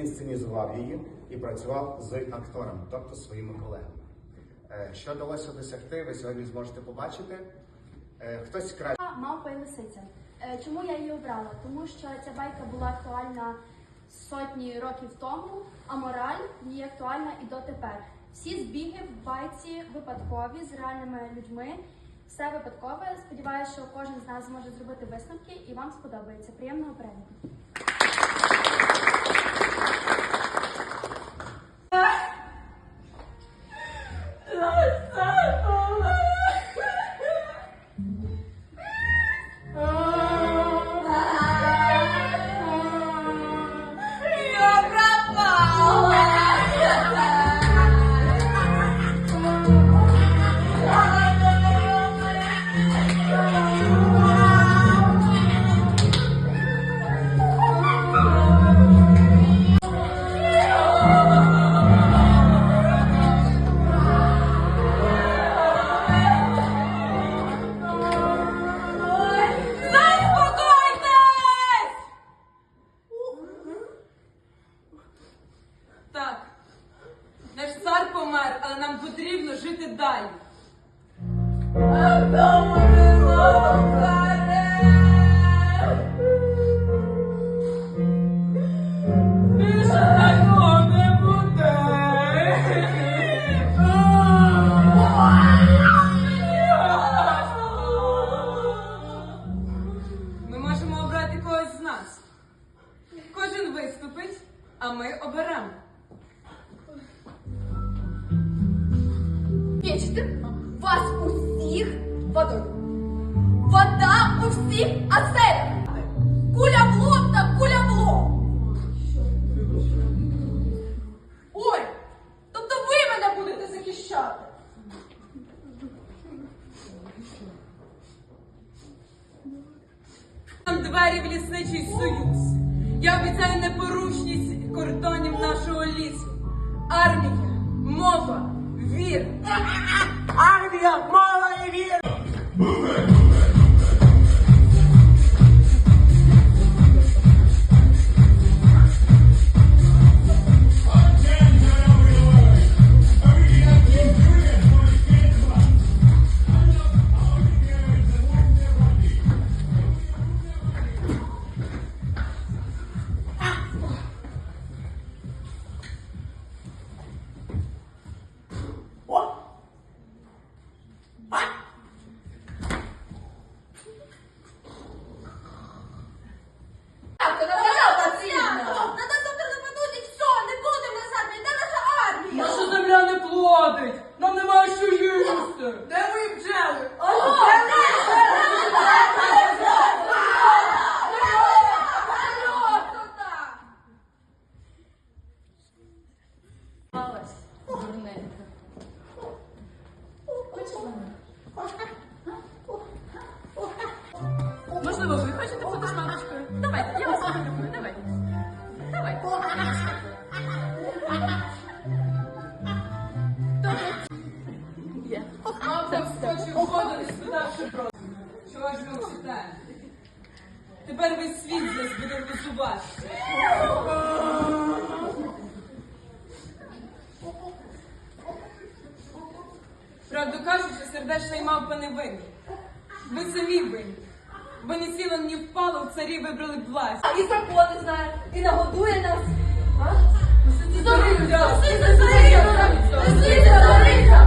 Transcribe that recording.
інсценізував її і працював з акторами, тобто своїми колегами. Е, Що вдалося досягти, ви сьогодні зможете побачити. Е, Хтось краще. Мавпа і лисиця. Е, Чому я її обрала? Тому що ця байка була актуальна сотні років тому, а мораль ній актуальна і дотепер. Всі збіги в байці випадкові з реальними людьми. Все випадкове. Сподіваюся, що кожен з нас зможе зробити висновки і вам сподобається. Приємного перегляду. Потрібно жити далі. Більше такого не буде. Ми можемо обрати когось з нас. Кожен виступить, а ми оберемо. Вічте вас усіх водою. Вода у всіх оселях. Куля в лоб та куля в лоб. Ой, тобто ви мене будете захищати. Нам двері в лісничий союз. Я обіцяю непорушність кордонів нашого лісу. Армія, olmuştur. Dört. Там скочив воду, не спитавши про чого ж ви вчитаєте? Тепер весь світ зараз буде висувати. Правду кажучи, сердечна й мавпа не винна. Ви самі винні. Бо ні сіло, ні впало, в царі вибрали б власть. І закони знає, і нагодує нас. А? Зориця! Зориця! Зориця! Зориця!